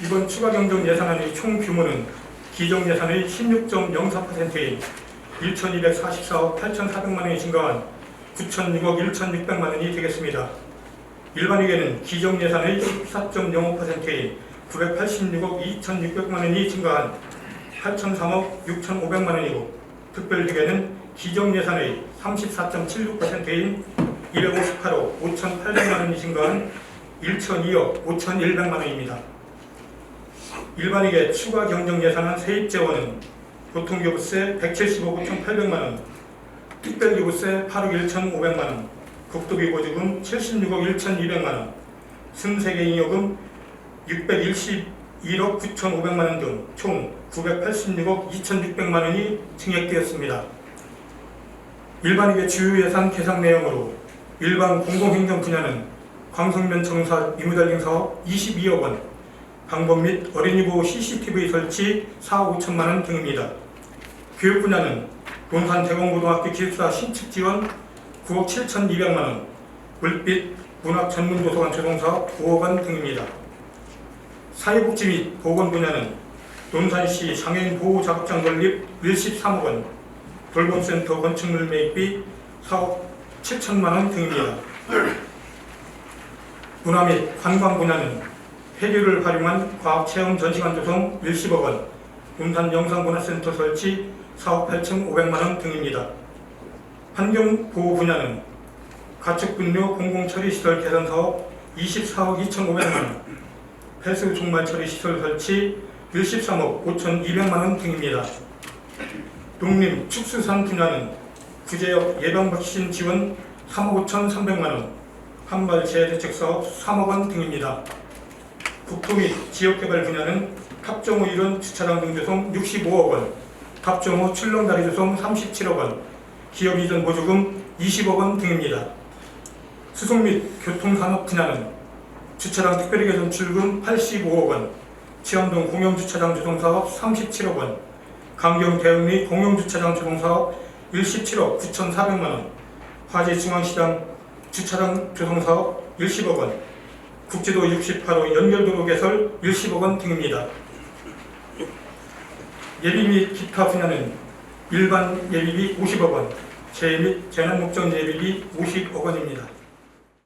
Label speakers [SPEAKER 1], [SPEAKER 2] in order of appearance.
[SPEAKER 1] 이번 추가 경정 예산안의 총 규모는 기정 예산의 16.04%인 1,244억 8,400만 원이 증가한 9,006억 1,600만 원이 되겠습니다. 일반회계는 기정 예산의 14.05%인 986억 2,600만 원이 증가한 8,003억 6,500만 원이고 특별회계는 기정 예산의 34.76%인 258억 5,800만 원이 증가한 1,002억 5,100만 원입니다. 일반회계 추가 경정 예산안 세입 재원은 교통교부세 175억 5,800만 원, 특별교부세 8억 1,500만 원, 국도비 보조금 76억 1,200만 원, 승세계 잉여금 621억 9,500만 원 등 총 986억 2,600만 원이 증액되었습니다. 일반회계 주요 예산 계산 내용으로 일반 공공행정 분야는 광성면 청사 이무달링 사업 22억 원, 방법 및 어린이 보호 CCTV 설치 4억 5천만 원 등입니다. 교육 분야는 논산 대공고등학교 기숙사 신축 지원 9억 7,200만 원, 물빛 문학 전문 도서관 조성 사업 5억 원 등입니다. 사회복지 및 보건 분야는 논산시 장애인 보호 작업장 건립 13억 원, 돌봄센터 건축물 매입비 4억 7천만 원 등입니다. 문화 및 관광 분야는 폐류를 활용한 과학체험 전시관 조성 10억 원, 논산 영상문화센터 설치 4억 8천5백만 원 등입니다. 환경보호 분야는 가축분뇨 공공처리 시설 개선 사업 24억 2천5백만 원, 폐수 종말 처리 시설 설치 13억 5천2백만 원 등입니다. 농림 축수산 분야는 구제역 예방 백신 지원 3억 5천3백만 원, 한발 재해대책 사업 3억 원 등입니다. 국토 및 지역개발 분야는 탑정호 일원 주차장 등 조성 65억 원, 탑정호 출렁다리 조성 37억 원, 기업 이전 보조금 20억 원 등입니다. 수송 및 교통산업 분야는 주차장 특별히 개선 출금 85억 원, 치암동 공영주차장 조성 사업 37억 원, 강경 대응 및 공영주차장 조성 사업 17억 9,400만 원, 화재중앙시장 주차장 조성 사업 10억 원, 국지도 68호 연결도로 개설 10억 원 등입니다. 예비 및 기타 분야는 일반 예비비 50억 원, 재해 및 재난 목적 예비비 50억 원입니다.